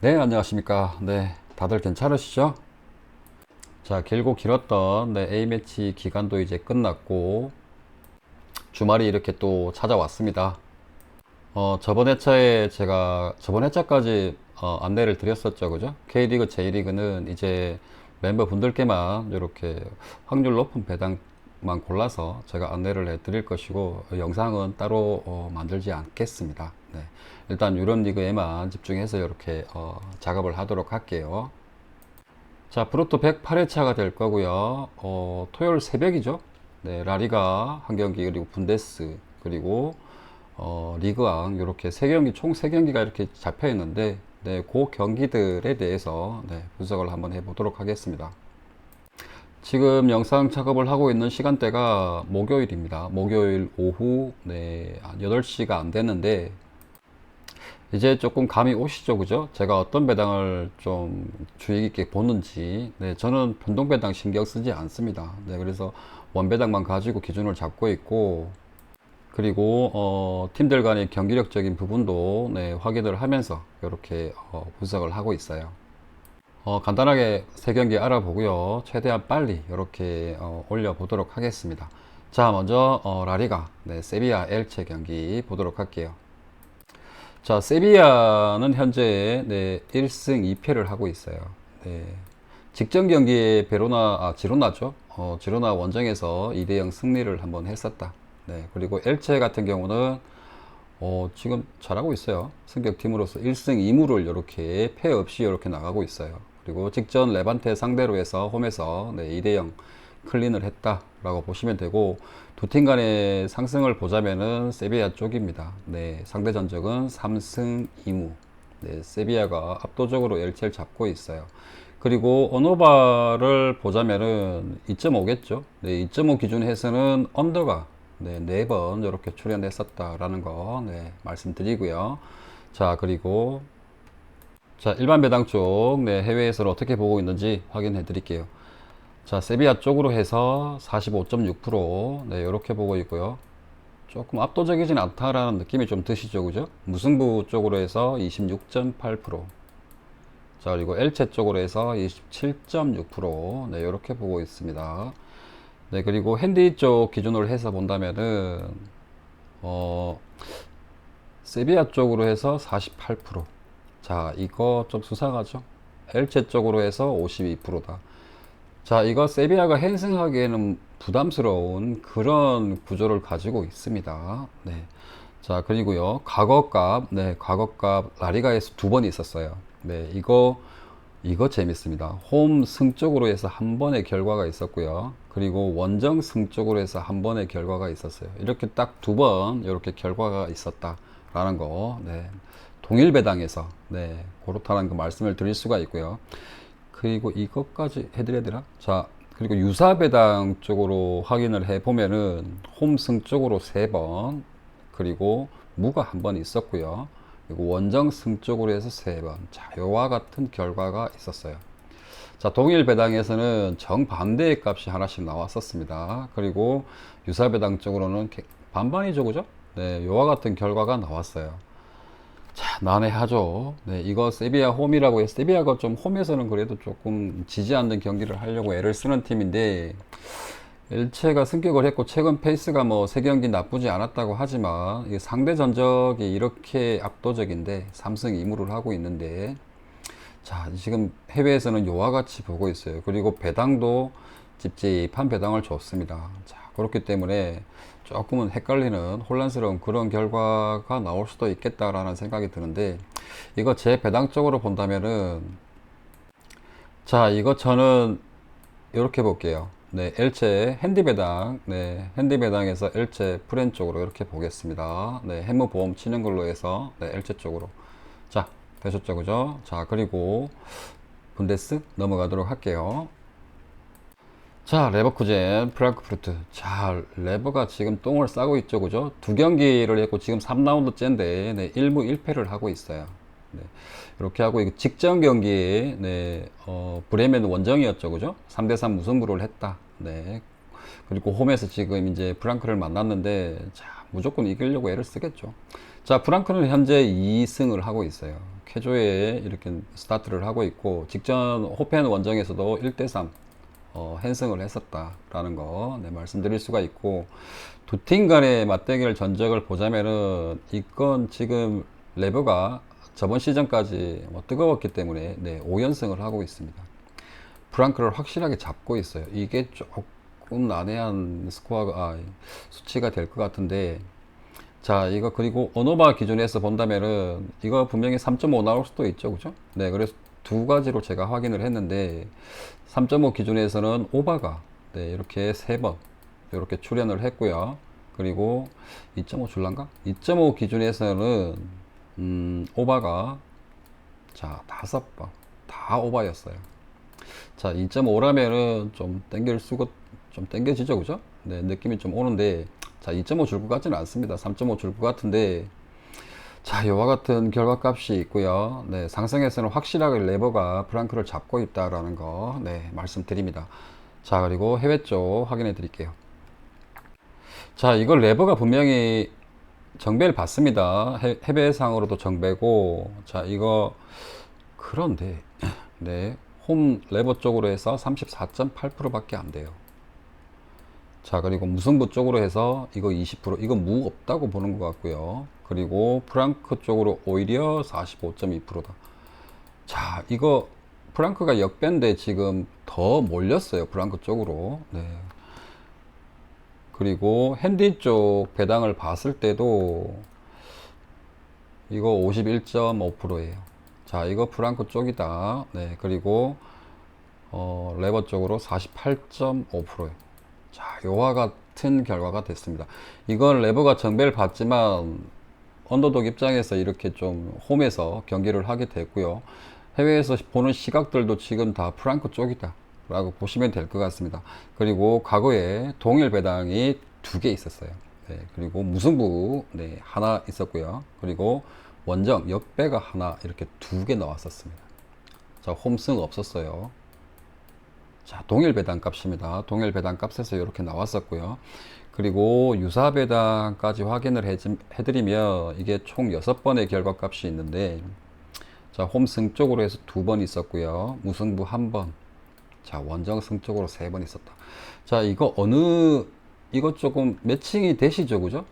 네, 안녕하십니까. 네, 다들 괜찮으시죠? 자, 길고 길었던 네, A매치 기간도 이제 끝났고, 주말이 이렇게 또 찾아왔습니다. 어, 저번 회차에 제가, 저번 회차까지 어, 안내를 드렸었죠. 그죠? K리그, J리그는 이제 멤버분들께만 이렇게 확률 높은 배당 만 골라서 제가 안내를 해 드릴 것이고, 영상은 따로 어, 만들지 않겠습니다. 네. 일단 유럽 리그에만 집중해서 이렇게 어, 작업을 하도록 할게요. 자, 프로토 108회차가 될 거고요. 어, 토요일 새벽이죠. 네, 라리가 한 경기 그리고 분데스 그리고 어, 리그왕 이렇게 세 경기 총 세 경기가 이렇게 잡혀 있는데 네, 그 경기들에 대해서 네, 분석을 한번 해보도록 하겠습니다. 지금 영상 작업을 하고 있는 시간대가 목요일입니다. 목요일 오후 네, 한 8시가 안 됐는데 이제 조금 감이 오시죠, 그죠? 제가 어떤 배당을 좀 주의 깊게 보는지. 네, 저는 변동 배당 신경 쓰지 않습니다. 네, 그래서 원 배당만 가지고 기준을 잡고 있고, 그리고 어, 팀들 간의 경기력적인 부분도 네, 확인을 하면서 이렇게 어, 분석을 하고 있어요. 어, 간단하게 세 경기 알아보고요. 최대한 빨리 이렇게 어, 올려보도록 하겠습니다. 자, 먼저 어, 라리가 네, 세비야 엘체 경기 보도록 할게요. 자, 세비야는 현재 네, 1승 2패를 하고 있어요. 네. 직전 경기에 베로나, 아, 지로나죠. 어, 지로나 원정에서 2대0 승리를 한번 했었다. 네. 그리고 엘체 같은 경우는 어, 지금 잘하고 있어요. 승격팀으로서 1승 2무를 이렇게 패 없이 이렇게 나가고 있어요. 그리고 직전 레반테 상대로 해서 홈에서 네, 2대0 클린을 했다라고 보시면 되고 두 팀 간의 상승을 보자면은 세비야 쪽입니다. 네, 상대 전적은 3승 2무. 네, 세비야가 압도적으로 엘체를 잡고 있어요. 그리고 오노바를 보자면은 2.5겠죠. 네, 2.5 기준 해서는 언더가 네, 네번 이렇게 출연했었다라는 거 네, 말씀드리고요. 자, 그리고 자, 일반 배당 쪽 네, 해외에서는 어떻게 보고 있는지 확인해 드릴게요. 자, 세비야 쪽으로 해서 45.6% 네, 이렇게 보고 있고요. 조금 압도적이진 않다라는 느낌이 좀 드시죠, 그죠? 무승부 쪽으로 해서 26.8%. 자, 그리고 엘체 쪽으로 해서 27.6%. 네, 이렇게 보고 있습니다. 네, 그리고 핸디 쪽 기준으로 해서 본다면은, 어, 세비야 쪽으로 해서 48%. 자, 이거 좀 수상하죠? 엘체 쪽으로 해서 52%다. 자, 이거 세비야가 행승하기에는 부담스러운 그런 구조를 가지고 있습니다. 네. 자, 그리고요. 과거값, 네, 과거값 라리가에서 두 번 있었어요. 네, 이거, 이거 재밌습니다. 홈 승 쪽으로 해서 한 번의 결과가 있었고요. 그리고 원정 승 쪽으로 해서 한 번의 결과가 있었어요. 이렇게 딱 두 번, 이렇게 결과가 있었다라는 거, 네. 동일 배당에서, 네, 그렇다는 그 말씀을 드릴 수가 있고요. 그리고 이것까지 해드려야 되나? 자, 그리고 유사 배당 쪽으로 확인을 해 보면은 홈승 쪽으로 세 번, 그리고 무가 한 번 있었고요. 그리고 원정승 쪽으로 해서 세 번. 자, 요와 같은 결과가 있었어요. 자, 동일 배당에서는 정반대의 값이 하나씩 나왔었습니다. 그리고 유사 배당 쪽으로는 개- 반반이죠, 그죠? 네, 요와 같은 결과가 나왔어요. 자, 난해하죠. 네, 이거 세비야 홈이라고 해서 세비야가 좀 홈에서는 그래도 조금 지지 않는 경기를 하려고 애를 쓰는 팀인데 일체가 승격을 했고 최근 페이스가 뭐 세 경기 나쁘지 않았다고 하지만 상대 전적이 이렇게 압도적인데 3승 2무를 하고 있는데 자, 지금 해외에서는 요와 같이 보고 있어요. 그리고 배당도 찝찝한 배당을 줬습니다. 자, 그렇기 때문에 조금은 헷갈리는 혼란스러운 그런 결과가 나올 수도 있겠다라는 생각이 드는데 이거 제 배당 쪽으로 본다면은 자, 이거 저는 이렇게 볼게요. 네, 엘체 핸디 배당, 네, 핸디 배당에서 엘체 프렌 쪽으로 이렇게 보겠습니다. 네, 해무 보험 치는 걸로 해서 네, 엘체 쪽으로. 자, 되셨죠, 그죠? 자, 그리고 분데스 넘어가도록 할게요. 자, 레버쿠젠, 프랑크푸르트. 자, 레버가 지금 똥을 싸고 있죠, 그죠? 두 경기를 했고 지금 3라운드째인데 네, 1무 1패를 하고 있어요. 네, 이렇게 하고 직전 경기에 네, 어, 브레멘 원정이었죠, 그죠? 3대3 무승부를 했다. 네. 그리고 홈에서 지금 이제 프랑크를 만났는데 자, 무조건 이기려고 애를 쓰겠죠. 자, 프랑크는 현재 2승을 하고 있어요. 캐조에 이렇게 스타트를 하고 있고, 직전 호펜 원정에서도 1대3 어, 핸승을 했었다라는 거 네, 말씀드릴 수가 있고, 두 팀 간의 맞대결 전적을 보자면은, 이건 지금 레버가 저번 시즌까지 뭐 뜨거웠기 때문에 네, 5연승을 하고 있습니다. 프랑크를 확실하게 잡고 있어요. 이게 조금 난해한 스코어가, 아, 수치가 될 것 같은데, 자, 이거 그리고 오노바 기준에서 본다면은 이거 분명히 3.5 나올 수도 있죠. 그죠? 네, 그래서 두 가지로 제가 확인을 했는데 3.5 기준에서는 오바가 네, 이렇게 세 번 이렇게 출연을 했고요. 그리고 2.5 줄란가? 2.5 기준에서는 음, 오바가 자, 다섯 번 다 오바였어요. 자, 2.5라면은 좀 땡길 수가 좀 땡겨지죠. 그죠? 네, 느낌이 좀 오는데 자, 2.5 줄 것 같지는 않습니다. 3.5 줄 것 같은데, 자, 이와 같은 결과값이 있고요. 네, 상승에서는 확실하게 레버가 프랑크를 잡고 있다라는 거, 네, 말씀드립니다. 자, 그리고 해외 쪽 확인해 드릴게요. 자, 이거 레버가 분명히 정배를 받습니다. 해, 해외상으로도 정배고, 자, 이거, 그런데, 네, 홈 레버 쪽으로 해서 34.8% 밖에 안 돼요. 자, 그리고 무승부 쪽으로 해서 이거 20%, 이거 무 없다고 보는 것 같고요. 그리고 프랑크 쪽으로 오히려 45.2%다. 자, 이거 프랑크가 역배인데 지금 더 몰렸어요. 프랑크 쪽으로. 네. 그리고 핸디 쪽 배당을 봤을 때도 이거 51.5%예요. 자, 이거 프랑크 쪽이다. 네. 그리고 어, 레버 쪽으로 48.5%예요. 자, 요와 같은 결과가 됐습니다. 이건 레버가 정배를 받지만 언더독 입장에서 이렇게 좀 홈에서 경기를 하게 됐고요. 해외에서 보는 시각들도 지금 다 프랑크 쪽이다. 라고 보시면 될 것 같습니다. 그리고 과거에 동일 배당이 두 개 있었어요. 네, 그리고 무승부 네, 하나 있었고요. 그리고 원정 역배가 하나 이렇게 두 개 나왔었습니다. 자, 홈승 없었어요. 자, 동일 배당 값입니다. 동일 배당 값에서 이렇게 나왔었고요. 그리고 유사 배당까지 확인을 해드리면 이게 총 6번의 결과 값이 있는데 자, 홈승 쪽으로 해서 두 번 있었고요. 무승부 한 번. 자, 원정승 쪽으로 세 번 있었다. 자, 이거 어느 이거 조금 매칭이 되시죠, 그죠?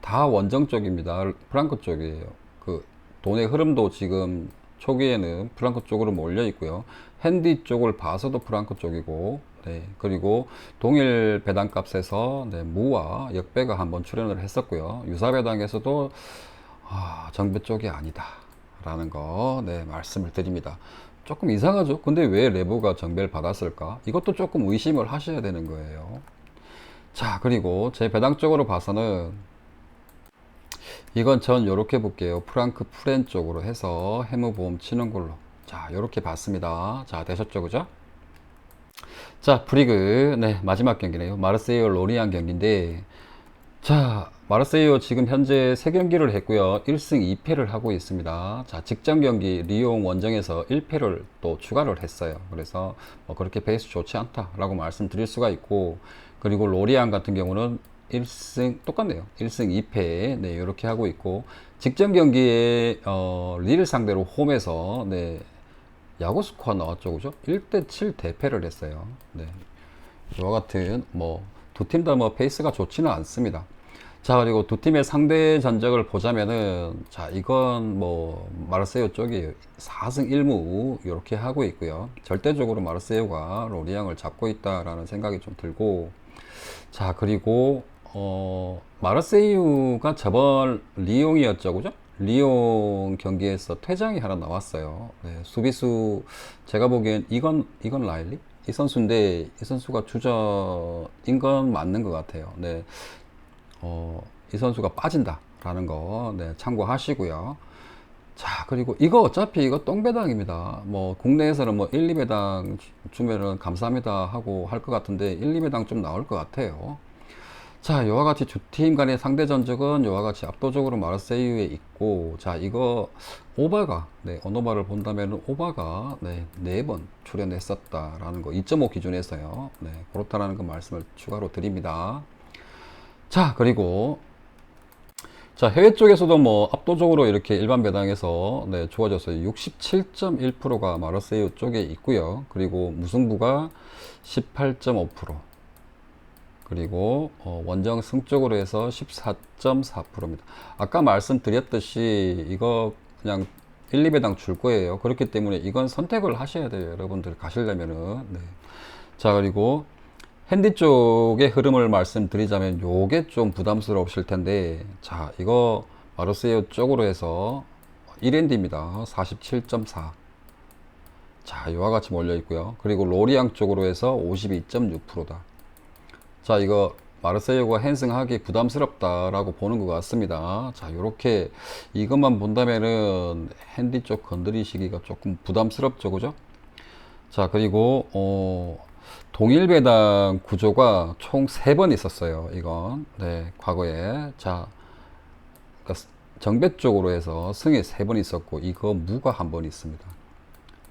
다 원정 쪽입니다. 프랑크 쪽이에요. 그 돈의 흐름도 지금 초기에는 프랑크 쪽으로 몰려 있고요. 핸디 쪽을 봐서도 프랑크 쪽이고, 네. 그리고 동일 배당 값에서 네, 무와 역배가 한번 출연을 했었고요. 유사 배당에서도 아, 정배 쪽이 아니다. 라는 거, 네, 말씀을 드립니다. 조금 이상하죠? 근데 왜 레버가 정배를 받았을까? 이것도 조금 의심을 하셔야 되는 거예요. 자, 그리고 제 배당 쪽으로 봐서는 이건 전 이렇게 볼게요. 프랑크 프렌 쪽으로 해서 해무보험 치는 걸로. 자, 이렇게 봤습니다. 자, 되셨죠? 그죠? 자, 프리그. 네, 마지막 경기네요. 마르세유 로리안 경기인데, 자, 마르세유 지금 현재 3경기를 했고요. 1승 2패를 하고 있습니다. 자, 직전 경기 리옹 원정에서 1패를 또 추가를 했어요. 그래서 뭐 그렇게 페이스 좋지 않다라고 말씀드릴 수가 있고, 그리고 로리안 같은 경우는 1승 똑같네요. 1승 2패 네 이렇게 하고 있고 직전 경기에 어, 리를 상대로 홈에서 네 야구 스코어 나왔죠, 그죠? 1대 7 대패를 했어요. 네 이와 같은 뭐 두 팀 다 뭐 페이스가 좋지는 않습니다. 자 그리고 두 팀의 상대 전적을 보자면은 자 이건 뭐 마르세유 쪽이 4승 1무 이렇게 하고 있고요. 절대적으로 마르세유가 로리앙을 잡고 있다라는 생각이 좀 들고 자 그리고 어, 마르세유가 저번 리옹이었죠, 그죠? 리옹 경기에서 퇴장이 하나 나왔어요. 네, 수비수 제가 보기엔 이건 이건 라일리 이 선수인데 이 선수가 주전인 건 맞는 것 같아요. 네, 어, 이 선수가 빠진다라는 거 네, 참고하시고요. 자, 그리고 이거 어차피 이거 똥배당입니다. 뭐, 국내에서는 뭐 1, 2배당 주면은 감사합니다 하고 할 것 같은데 1, 2배당 좀 나올 것 같아요. 자, 이와 같이 두 팀 간의 상대 전적은 이와 같이 압도적으로 마르세유에 있고, 자, 이거 오바가, 네, 언어바를 본다면 오바가, 네, 네번 출연했었다라는 거, 2.5 기준에서요. 네, 그렇다라는 그 말씀을 추가로 드립니다. 자, 그리고 자, 해외 쪽에서도 뭐 압도적으로 이렇게 일반 배당에서 네, 좋아졌어요. 67.1%가 마르세유 쪽에 있고요. 그리고 무승부가 18.5%. 그리고 어, 원정 승 쪽으로 해서 14.4%입니다. 아까 말씀드렸듯이 이거 그냥 1, 2배당 줄 거예요. 그렇기 때문에 이건 선택을 하셔야 돼요. 여러분들 가시려면은. 네. 자, 그리고 핸디 쪽의 흐름을 말씀드리자면 요게 좀 부담스러우실 텐데 자 이거 마르세유 쪽으로 해서 1엔디입니다 47.4 자 이와 같이 몰려 있고요 그리고 로리앙 쪽으로 해서 52.6%다 자 이거 마르세유가 핸승하기 부담스럽다라고 보는 것 같습니다 자 요렇게 이것만 본다면은 핸디 쪽 건드리시기가 조금 부담스럽죠 그죠 자 그리고 어 동일 배당 구조가 총 세 번 있었어요. 이건 네 과거에 자 그러니까 정배 쪽으로 해서 승이 세 번 있었고 이거 무가 한 번 있습니다.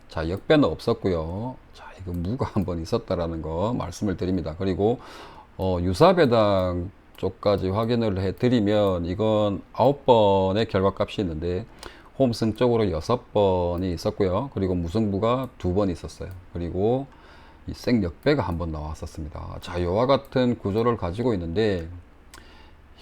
자 역배는 없었고요. 자 이거 무가 한 번 있었다라는 거 말씀을 드립니다. 그리고 어, 유사 배당 쪽까지 확인을 해드리면 이건 아홉 번의 결과값이 있는데 홈승 쪽으로 여섯 번이 있었고요. 그리고 무승부가 두 번 있었어요. 그리고 이 생역배가 한 번 나왔었습니다. 자, 이와 같은 구조를 가지고 있는데,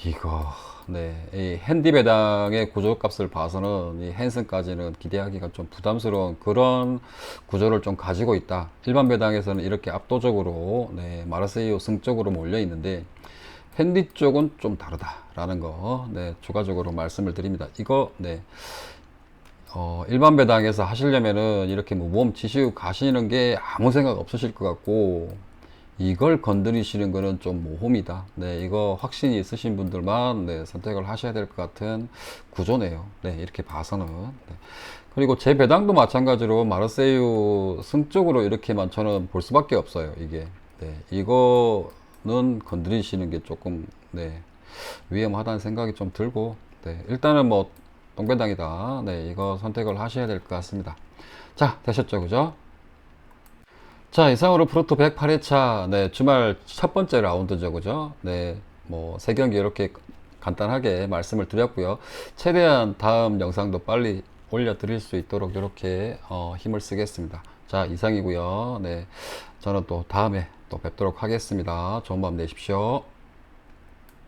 이거, 네, 이 핸디 배당의 구조 값을 봐서는 이 핸슨까지는 기대하기가 좀 부담스러운 그런 구조를 좀 가지고 있다. 일반 배당에서는 이렇게 압도적으로, 네, 마르세유 승적으로 몰려 있는데, 핸디 쪽은 좀 다르다라는 거, 네, 추가적으로 말씀을 드립니다. 이거, 네, 어, 일반 배당에서 하시려면은 이렇게 뭐 모험 지시고 가시는 게 아무 생각 없으실 것 같고 이걸 건드리시는 거는 좀 모험이다. 네, 이거 확신이 있으신 분들만 네, 선택을 하셔야 될 것 같은 구조네요. 네, 이렇게 봐서는. 네. 그리고 제 배당도 마찬가지로 마르세유 승적으로 이렇게만 저는 볼 수밖에 없어요. 이게. 네, 이거는 건드리시는 게 조금 네, 위험하다는 생각이 좀 들고 네, 일단은 뭐 동배당이다. 네, 이거 선택을 하셔야 될 것 같습니다. 자, 되셨죠? 그죠? 자, 이상으로 프로토 108회차, 네, 주말 첫 번째 라운드죠. 그죠? 네, 뭐, 세 경기 이렇게 간단하게 말씀을 드렸고요. 최대한 다음 영상도 빨리 올려드릴 수 있도록 이렇게 어, 힘을 쓰겠습니다. 자, 이상이고요. 네, 저는 또 다음에 또 뵙도록 하겠습니다. 좋은 밤 되십시오.